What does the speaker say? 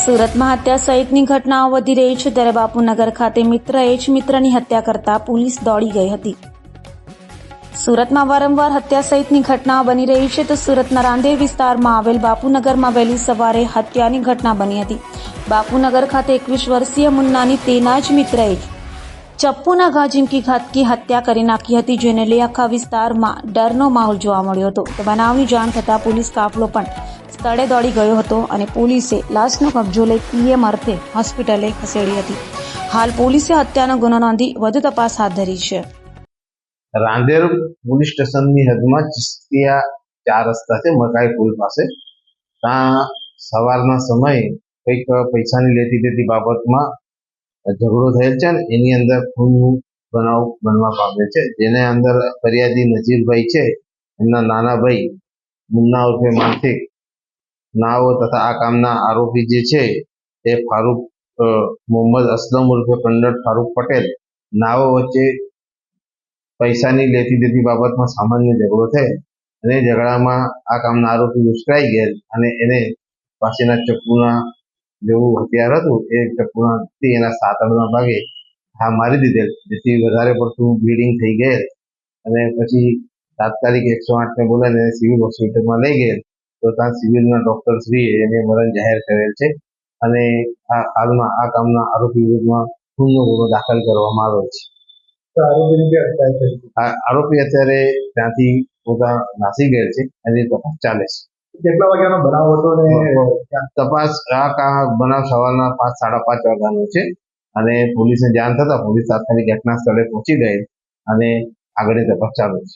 સુરતમાં હત્યા સહિતની ઘટનાઓ વધી રહી છે ત્યારે બાપુનગર ખાતે મિત્રએ જ મિત્રની હત્યા કરતા પોલીસ દોડી ગઈ હતી. સુરતમાં વારંવાર હત્યા સહિતની ઘટનાઓ બની રહી છે તો સુરતના રાંદેર વિસ્તારમાં આવેલ બાપુનગરમાં વહેલી સવારે હત્યાની ઘટના બની હતી. બાપુનગર ખાતે એકવીસ વર્ષીય મુન્નાની તેના જ મિત્રએ ચપ્પુના ઘા ઝીંકી ઘાતકી હત્યા કરી નાખી હતી, જેને લઈ આખા વિસ્તારમાં ડરનો માહોલ જોવા મળ્યો હતો. બનાવની જાણ થતાં પોલીસ કાફલો પણ સ્થળે દોડી ગયો હતો અને પોલીસે લાશનો કબજો લઈ પીએમ અર્થે હોસ્પિટલે ખસેડી હતી. હાલ પોલીસે હત્યાનો ગુનો નોંધી વધુ તપાસ હાથ ધરી છે. રાંદેર પોલીસ સ્ટેશનની હદમાં ચિસ્તિયા ચાર રસ્તા છે મકાઈ પુલ પાસે. ત્યાં સવારના સમયે કંઈક પૈસાની લેતી દેતી બાબતમાં ઝઘડો થયેલ છે અને એની અંદર ખૂનનું બનાવ બનવા પામે છે. જેને અંદર ફરિયાદી નજીરભાઈ છે. એમના નાના ભાઈ મુન્ના ઉર્ફે માનસિક નાઓ તથા આ કામના આરોપી જે છે, એ ફારૂક મોહમ્મદ અસલમ ઉર્ફે કંડર ફારૂક પટેલ નાઓ વચ્ચે પૈસાની લેતી દેતી બાબતમાં સામાન્ય ઝઘડો થયો અને ઝઘડામાં આ કામના આરોપી ઉશ્કેરાઈ ગયેલ અને એને પાસેના ચપ્પુના જેવું હથિયાર હતું, એ ચપ્પુનાથી એના સાતડના ભાગે હા મારી દીધેલ, જેથી વધારે પડતું બ્લીડિંગ થઈ ગયેલ અને પછી તાત્કાલિક એકસો આઠને બોલાવીને સિવિલ હોસ્પિટલમાં લઈ ગયેલ. તો ત્યાં સિવિલના ડોક્ટરશ્રીએ એને મરણ જાહેર કરેલ છે. અને આ હાલમાં આ કામના આરોપી વિરુદ્ધમાં ગુનો ગુનો દાખલ કરવામાં આવ્યો છે. આરોપી અત્યારે ત્યાંથી પોતા નાસી ગયેલ છે એની તપાસ ચાલે છે. કેટલા વાગ્યાનો બનાવ હતો ને તપાસ આ બનાવ સવારના પાંચ સાડા પાંચ વાગ્યાનો છે. અને પોલીસને જાણ થતા પોલીસ તાત્કાલિક ઘટના સ્થળે પહોંચી ગઈ અને આગળની તપાસ ચાલુ છે.